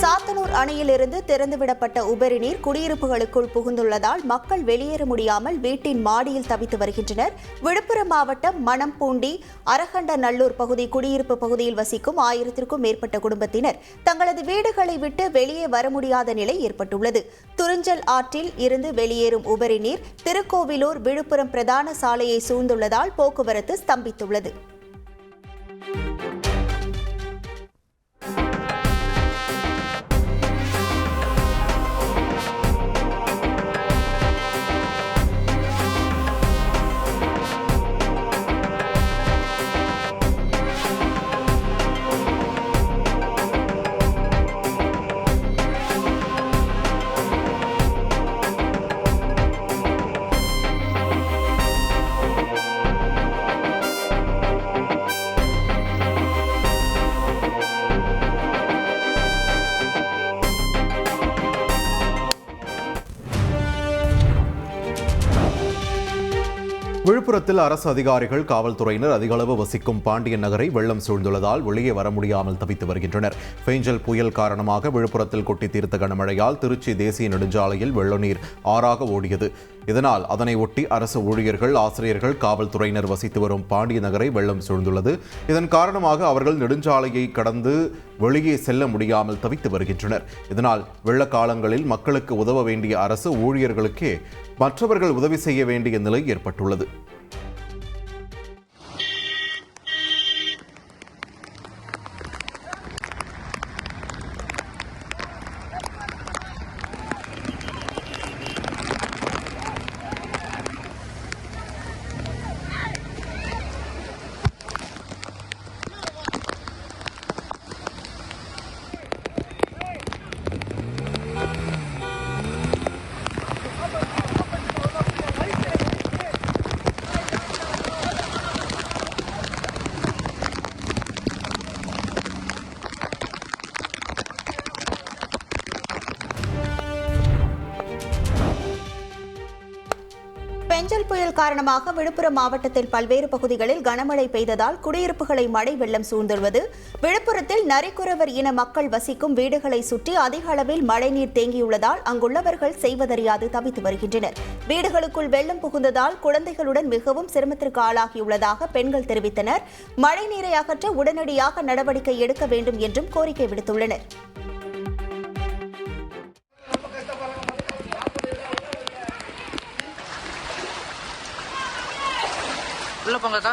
சாத்தனூர் அணையிலிருந்து திறந்துவிடப்பட்ட உபரி நீர் குடியிருப்புகளுக்குள் புகுந்துள்ளதால் மக்கள் வெளியேற முடியாமல் வீட்டின் மாடியில் தவித்து வருகின்றனர். விழுப்புரம் மாவட்டம் மணம்பூண்டி அரகண்ட நல்லூர் பகுதி குடியிருப்பு பகுதியில் வசிக்கும் ஆயிரத்திற்கும் மேற்பட்ட குடும்பத்தினர் தங்களது வீடுகளை விட்டு வெளியே வர முடியாத நிலை ஏற்பட்டுள்ளது. துறிஞ்சல் ஆற்றில் இருந்து வெளியேறும் உபரி நீர் திருக்கோவிலூர் விழுப்புரம் பிரதான சாலையை சூழ்ந்துள்ளதால் போக்குவரத்து ஸ்தம்பித்துள்ளது. விழுப்புரத்தில் அரசு அதிகாரிகள் காவல்துறையினர் அதிக அளவு வசிக்கும் பாண்டியன் நகரை வெள்ளம் சூழ்ந்துள்ளதால் வெளியே வர முடியாமல் தவித்து வருகின்றனர். பேஞ்சல் புயல் காரணமாக விழுப்புரத்தில் கொட்டி தீர்த்த கனமழையால் திருச்சி தேசிய நெடுஞ்சாலையில் வெள்ளநீர் ஆறாக ஓடியது. இதனால் அதனை ஒட்டி அரசு ஊழியர்கள் ஆசிரியர்கள் காவல்துறையினர் வசித்து வரும் பாண்டிய நகரை வெள்ளம் சூழ்ந்துள்ளது. இதன் காரணமாக அவர்கள் நெடுஞ்சாலையை கடந்து வெளியே செல்ல முடியாமல் தவித்து வருகின்றனர். இதனால் வெள்ள காலங்களில் மக்களுக்கு உதவ வேண்டிய அரசு ஊழியர்களுக்கே மற்றவர்கள் உதவி செய்ய வேண்டிய நிலை ஏற்பட்டுள்ளது. பெஞ்சல் புயல் காரணமாக விழுப்புரம் மாவட்டத்தில் பல்வேறு பகுதிகளில் கனமழை பெய்ததால் குடியிருப்புகளை மழை வெள்ளம் சூழ்ந்துள்ளது. விழுப்புரத்தில் நரிக்குறவர் இன மக்கள் வசிக்கும் வீடுகளை சுற்றி அதிக அளவில் மழைநீர் தேங்கியுள்ளதால் அங்குள்ளவர்கள் செய்வதறியாது தவித்து வருகின்றனர். வீடுகளுக்குள் வெள்ளம் புகுந்ததால் குழந்தைகளுடன் மிகவும் சிரமத்திற்கு ஆளாகியுள்ளதாக பெண்கள் தெரிவித்தனர். மழைநீரை அகற்ற உடனடியாக நடவடிக்கை எடுக்க வேண்டும் என்றும் கோரிக்கை விடுத்துள்ளனர். உள்ள போங்கக்கா